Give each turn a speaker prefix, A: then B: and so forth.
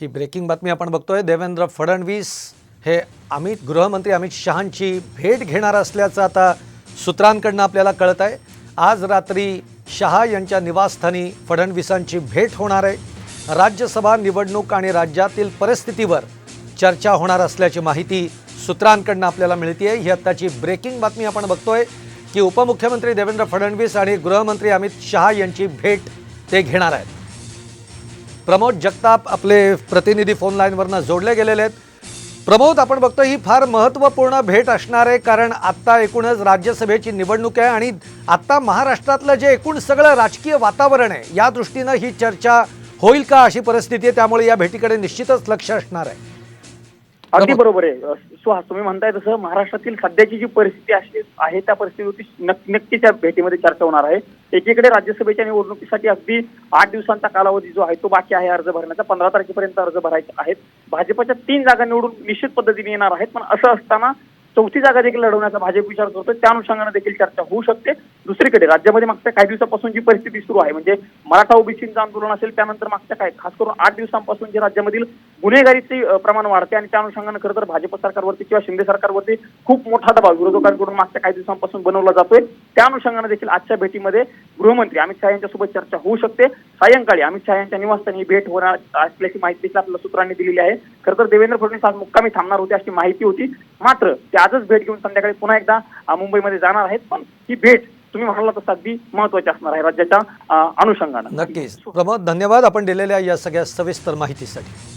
A: ही breaking बातमी आपण बघतोय. देवेंद्र फडणवीस हे अमित गृहमंत्री अमित शहांची भेट घेणार असल्याचं आता सूत्रांकडनं आपल्याला कळत आहे. आज रात्री शहा यांच्या निवासस्थानी फडणवीसांची भेट होणार आहे. राज्यसभा निवडणूक आणि राज्यातील परिस्थितीवर चर्चा होणार असल्याची माहिती सूत्रांकडनं आपल्याला मिळते ही आत्ताची ब्रेकिंग बातमी आपण बघतोय की उपमुख्यमंत्री देवेंद्र फडणवीस आणि गृहमंत्री अमित शहा यांची भेट ते घेणार आहेत. प्रमोद जगताप आपले प्रतिनिधी फोन लाईनवरनं जोडले गेलेले आहेत. प्रमोद आपण बघतो ही फार महत्त्वपूर्ण भेट असणार आहे कारण आत्ता एकूणच राज्यसभेची निवडणूक आहे आणि आत्ता महाराष्ट्रातलं जे एकूण सगळं राजकीय वातावरण आहे या दृष्टीनं ही चर्चा होईल का अशी परिस्थिती आहे त्यामुळे या भेटीकडे निश्चितच लक्ष असणार आहे.
B: अगदी बरोबर आहे. सुहास तुम्ही म्हणताय तसं महाराष्ट्रातील सध्याची जी परिस्थिती अशी आहे त्या परिस्थितीवरती नक्की नक्की त्या भेटीमध्ये चर्चा होणार आहे. एकीकडे राज्यसभेच्या निवडणुकीसाठी अगदी आठ दिवसांचा कालावधी जो आहे तो बाकी आहे अर्ज भरण्याचा. पंधरा तारखेपर्यंत अर्ज भरायचे आहेत. भाजपच्या तीन जागा निवडून निश्चित पद्धतीने येणार आहेत पण असं असताना चौथी जागा देखील लढवण्याचा भाजप विचार करतो त्या अनुषंगाने देखील चर्चा होऊ शकते. दुसरीकडे राज्यामध्ये मागच्या काही दिवसापासून जी परिस्थिती सुरू आहे म्हणजे मराठा ओबीसीचं आंदोलन असेल त्यानंतर मागच्या काय खास करून आठ दिवसांपासून जे राज्यामधील गुन्हेगारीचे प्रमाण वाढते आणि त्या अनुषंगाने खरं तर भाजप सरकारवरती किंवा शिंदे सरकारवरती खूप मोठा दबाव विरोधकांकडून मागच्या काही दिवसांपासून बनवला जातोय. त्या अनुषंगाने देखील आजच्या भेटीमध्ये गृहमंत्री अमित शहा यांच्यासोबत चर्चा होऊ शकते. सायंकाळी अमित शहा यांच्या निवासस्थानी भेट होणार असल्याची माहिती आपल्या सूत्रांनी दिलेली आहे. खरं तर देवेंद्र फडणवीस आज मुक्कामी थांबणार होते अशी माहिती होती. मात्र ते आजच भेट घेऊन संध्याकाळी पुन्हा एकदा मुंबईमध्ये जाणार आहेत. पण ही भेट तुम्ही म्हणाला तसं अगदी महत्वाची असणार आहे राज्याच्या अनुषंगानं.
A: नक्कीच. प्रमोद धन्यवाद आपण दिलेल्या या सगळ्या सविस्तर माहितीसाठी.